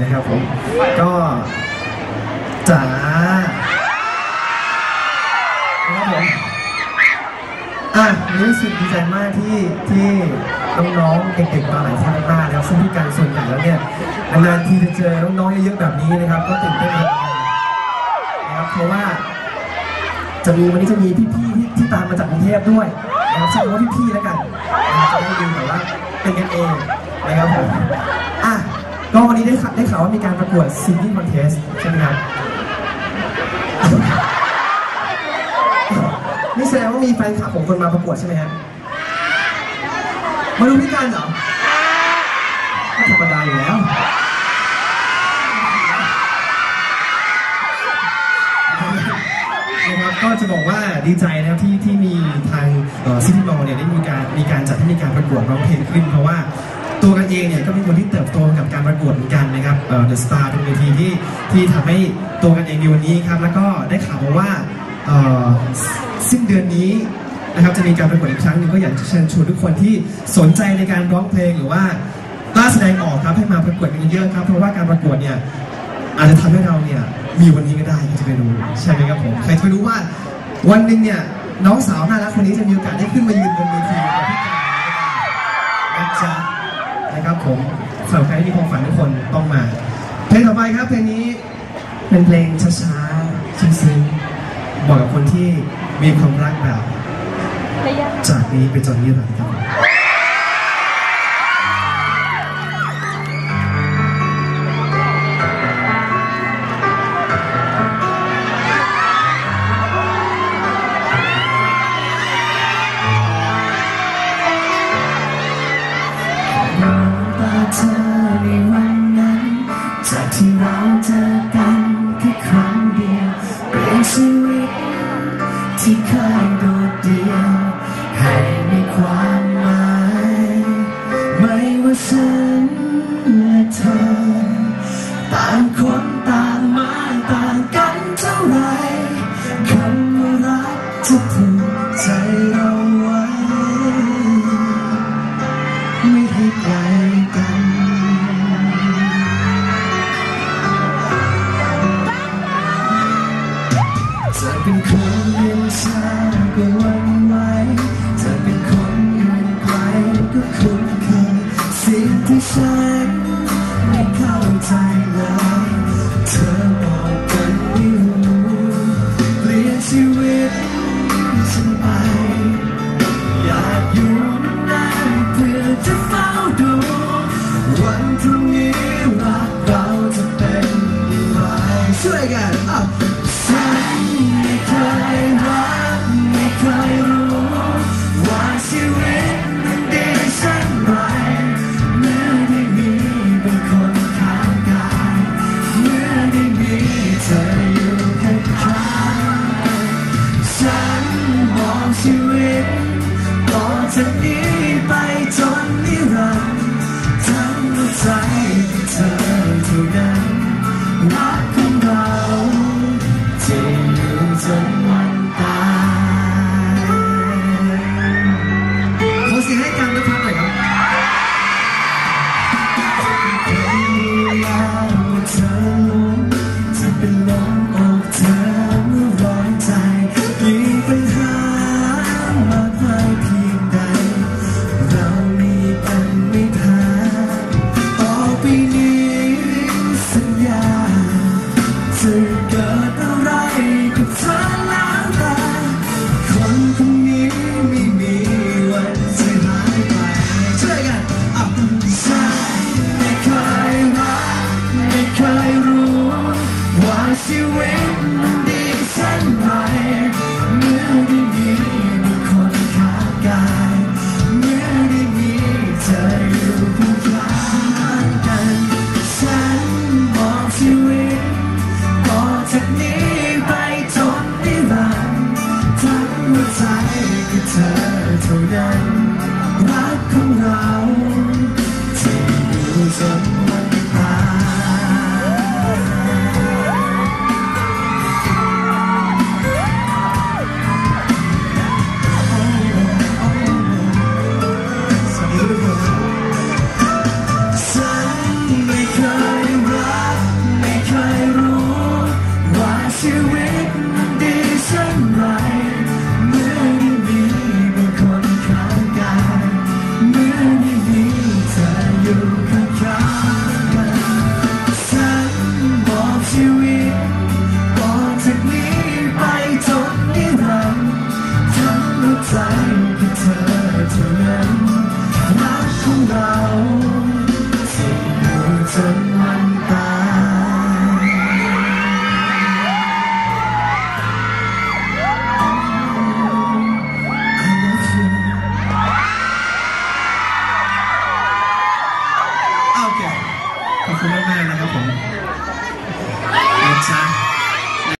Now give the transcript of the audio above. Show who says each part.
Speaker 1: นะครับผมก็จ๋านะครับผมอะรู้สึกดีใจมากที่ที่น้องๆเด็กๆมาหลายท่านมากนะครับซึ่งที่การส่วนใหญ่แล้วเนี่ยนานๆทีจะเจอน้องๆเยอะๆแบบนี้นะครับ ก็ตื่นเต้นนะครับเพราะว่า จะมีวันนี้จะมีพี่ๆที่ที่ตามมาจากกรุงเทพด้วยนะครับใช้คำว่าพี่ๆแล้วกันนะครับจะได้ดูแบบว่าเป็นกันเองนะครับผมอะ ก็วันนี้ได้ข่าวได้ข่าวว่ามีการประกวดซิงกิ้งคอนเทสใช่ไหมครับ นี่แสดงว่ามีแฟนคลับของคนมาประกวดใช่ไหมฮะมาดูพี่กันเหรอไม่ธรรมดาอยู่แล้วนะครับก็จะบอกว่าดีใจนะครับที่ที่มีทางซิตี้มอลเนี่ยได้มีการมีการจัดให้มีการประกวดร้องเพลงขึ้นเพราะว่า ตัวกันเองเนี่ยก็เป็นคนที่เติบโตกับการประกวดเหมือนกันนะครับเดอะสตาร์เป็นเวทีที่ที่ทำให้ตัวกันเองในวันนี้ครับแล้วก็ได้ข่าวมาว่าเอ่อสิ้นเดือนนี้นะครับจะมีการประกวดอีกครั้งหนึ่งก็อยากจะเชิญชวนทุกคนที่สนใจในการร้องเพลงหรือว่ากล้าแสดงออกครับให้มาประกวดกันเยอะๆครับเพราะว่าการประกวดเนี่ยอาจจะทำให้เราเนี่ยมีวันนี้ก็ได้ใครจะไปรู้ใช่ไหมครับผมใครจะไปรู้ว่าวันหนึ่งเนี่ยน้องสาวน่ารักคนนี้จะมีโอกาสได้ขึ้นมายืนบนเวทีกับพี่กันนะจ๊ะ นะครับผมสำหรับใครที่มีความฝันทุกคนต้องมา เพลงต่อไปครับเพลงนี้เป็นเพลงช้าๆซึ้งๆบอกกับคนที่มีความรักแบบจากนี้ไปจนนิรันดร์ครับ
Speaker 2: จากที่เราเจอกันแค่ครั้งเดียวเปลี่ยนชีวิตที่เคยโดดเดี่ยวให้มีความหมายไม่ว่าฉันและเธอ ต่างคนต่างมาต่างกันเท่าไหรคำว่ารักจะผูกใจเรา เป็นคนเย็นชาก็หวันไหวจะเป็นคนอยู่ไกลก็คุ้นเคยสิ่งที่ฉันไม่เข้าใจเลย ชีวิตต่อจากนี้ไปจนนิรันดร์ทั้งหัวใจที่เธอเท่านั้นรักของเราจะอยู่จนวันตาย
Speaker 1: ขอเสียงให้กันทุกท่านหน่อยครับ
Speaker 2: เ coração.